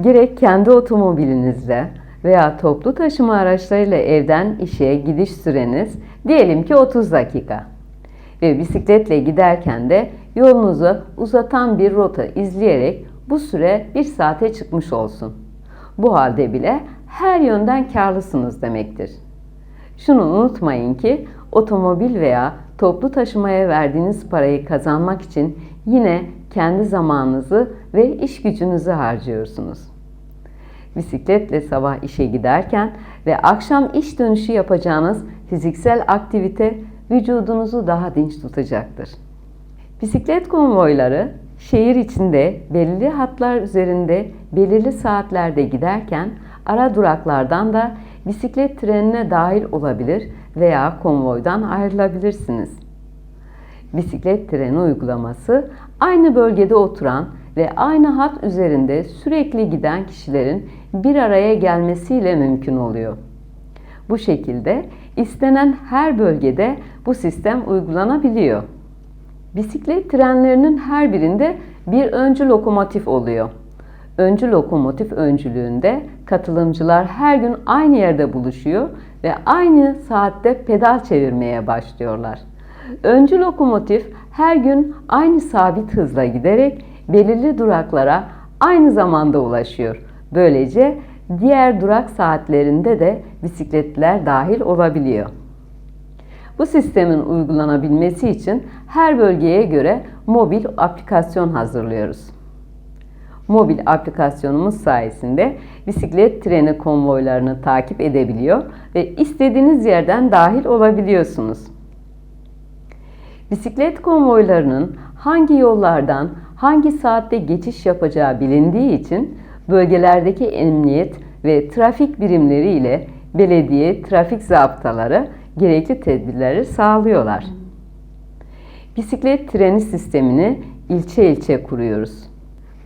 Gerek kendi otomobilinizle veya toplu taşıma araçlarıyla evden işe gidiş süreniz diyelim ki 30 dakika. Ve bisikletle giderken de yolunuzu uzatan bir rota izleyerek bu süre 1 saate çıkmış olsun. Bu halde bile her yönden karlısınız demektir. Şunu unutmayın ki otomobil veya toplu taşımaya verdiğiniz parayı kazanmak için yine kendi zamanınızı ve iş gücünüzü harcıyorsunuz. Bisikletle sabah işe giderken ve akşam iş dönüşü yapacağınız fiziksel aktivite vücudunuzu daha dinç tutacaktır. Bisiklet konvoyları şehir içinde belirli hatlar üzerinde belirli saatlerde giderken ara duraklardan da bisiklet trenine dahil olabilir veya konvoydan ayrılabilirsiniz. Bisiklet treni uygulaması aynı bölgede oturan ve aynı hat üzerinde sürekli giden kişilerin bir araya gelmesiyle mümkün oluyor. Bu şekilde istenen her bölgede bu sistem uygulanabiliyor. Bisiklet trenlerinin her birinde bir öncü lokomotif oluyor. Öncü lokomotif öncülüğünde katılımcılar her gün aynı yerde buluşuyor ve aynı saatte pedal çevirmeye başlıyorlar. Öncü lokomotif her gün aynı sabit hızla giderek belirli duraklara aynı zamanda ulaşıyor. Böylece diğer durak saatlerinde de bisikletler dahil olabiliyor. Bu sistemin uygulanabilmesi için her bölgeye göre mobil aplikasyon hazırlıyoruz. Mobil aplikasyonumuz sayesinde bisiklet treni konvoylarını takip edebiliyor ve istediğiniz yerden dahil olabiliyorsunuz. Bisiklet konvoylarının hangi yollardan hangi saatte geçiş yapacağı bilindiği için bölgelerdeki emniyet ve trafik birimleri ile belediye trafik zaptaları gerekli tedbirleri sağlıyorlar. Bisiklet treni sistemini ilçe ilçe kuruyoruz.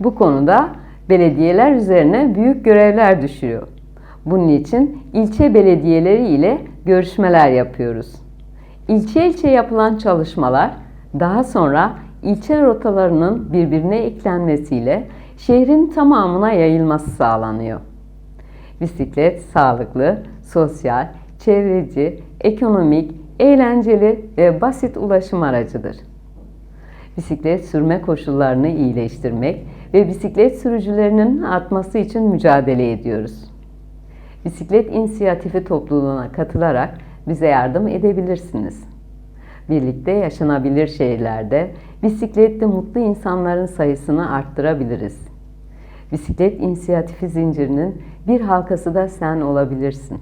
Bu konuda belediyeler üzerine büyük görevler düşüyor. Bunun için ilçe belediyeleri ile görüşmeler yapıyoruz. İlçe ilçe yapılan çalışmalar daha sonra ilçe rotalarının birbirine eklenmesiyle şehrin tamamına yayılması sağlanıyor. Bisiklet sağlıklı, sosyal, çevreci, ekonomik, eğlenceli ve basit ulaşım aracıdır. Bisiklet sürme koşullarını iyileştirmek ve bisiklet sürücülerinin artması için mücadele ediyoruz. Bisiklet inisiyatifi topluluğuna katılarak bize yardım edebilirsiniz. Birlikte yaşanabilir şehirlerde bisikletle mutlu insanların sayısını arttırabiliriz. Bisiklet inisiyatifi zincirinin bir halkası da sen olabilirsin.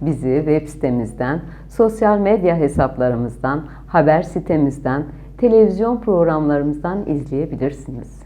Bizi web sitemizden, sosyal medya hesaplarımızdan, haber sitemizden, televizyon programlarımızdan izleyebilirsiniz.